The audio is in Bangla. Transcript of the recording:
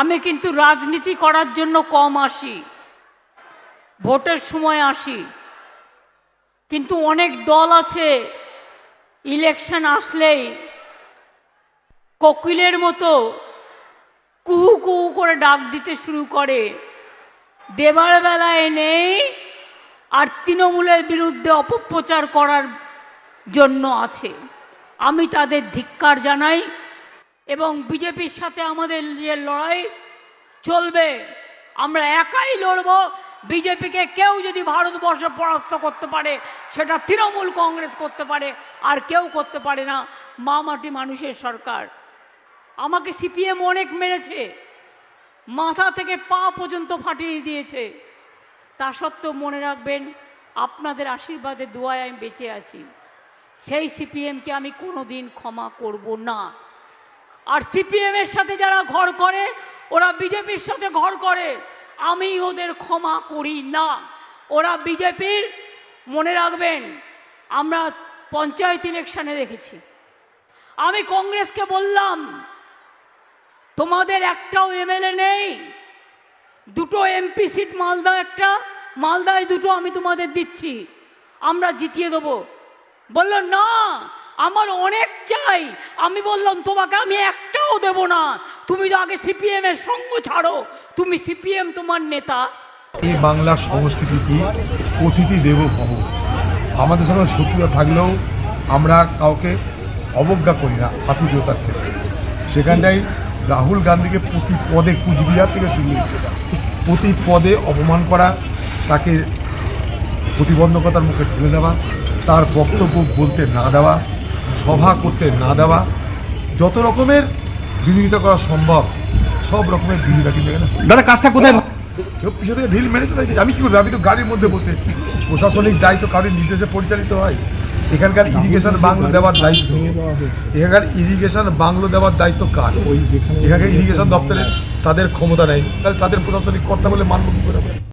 আমি কিন্তু রাজনীতি করার জন্য কম আসি, ভোটের সময় আসি, কিন্তু অনেক দল আছে ইলেকশন আসলেই কোকিলের মতো কুহু কুহু করে ডাক দিতে শুরু করে। দেবার বেলায় নেই আর তৃণমূলের বিরুদ্ধে অপপ্রচার করার জন্য আছে। আমি তাদের ধিক্কার জানাই। এবং বিজেপির সাথে আমাদের যে লড়াই চলবে, আমরা একাই লড়ব। বিজেপিকে কেউ যদি ভারতবর্ষে পরাস্ত করতে পারে, সেটা তৃণমূল কংগ্রেস করতে পারে, আর কেউ করতে পারে না। মা মাটি মানুষের সরকার। আমাকে সিপিএম অনেক মেরেছে। মাথা থেকে পা পর্যন্ত ফাটিয়ে দিয়েছে। তা সত্ত্বেও মনে রাখবেন, আপনাদের আশীর্বাদে দোয়ায় আমি বেঁচে আছি। সেই সিপিএমকে আমি কোনো দিন ক্ষমা করব না। আর সিপিএমের সাথে যারা ঘর করে, ওরা বিজেপির সাথে ঘর করে। আমি ওদের ক্ষমা করি না। ওরা বিজেপির মনে রাখবেন, আমরা পঞ্চায়েত ইলেকশনে দেখেছি। আমি কংগ্রেসকে বললাম, তোমাদের একটাও এমএলএ নেই, দুটো এমপি সিট মালদা একটা, মালদায় দুটো আমি তোমাদের দিচ্ছি, আমরা জিতিয়ে দেবো। বলল, না আমার অনেক চাই। আমি বললাম, তোমাকে আমি একটাও দেব না। তুমি তো আগে সিপিএম এর সঙ্গ ছাড়ো। তুমি সিপিএম তোমার নেতা। এই বাংলার সংস্কৃতি কি অতিথি দেব ভব। আমাদের সঙ্গে শত্রুতা থাকলেও আমরা কাউকে অবজ্ঞা করি না আতিথেয়তার ক্ষেত্রে সেখানটাই রাহুল গান্ধীকে প্রতি পদে কুচবিহার থেকে শুরু হচ্ছে প্রতি পদে অপমান করা, তাকে প্রতিবন্ধকতার মুখে ঠেলে দেওয়া, তার বক্তব্য বলতে না দেওয়া সভা করতে না দেওয়া যত রকমের বিরোধিতা করা সম্ভব সব রকমের বিরোধিতা কিন্তু এখানে দাদা কাজটা কোথায়? কেউ পিছন থেকে ঢিল মেরেছে তাই আমি কি করব? আমি তো গাড়ির মধ্যে বসে। প্রশাসনিক দায়িত্ব কারোর নির্দেশে পরিচালিত হয়। এখানকার ইরিগেশন বাংলো দেওয়ার দায়িত্ব। এখানকার ইরিগেশন বাংলো দেওয়ার দায়িত্ব কার? এখানকার ইরিগেশন দপ্তরে তাদের ক্ষমতা নেই। তাহলে তাদের প্রশাসনিক কর্তা বলে মানব কি করে?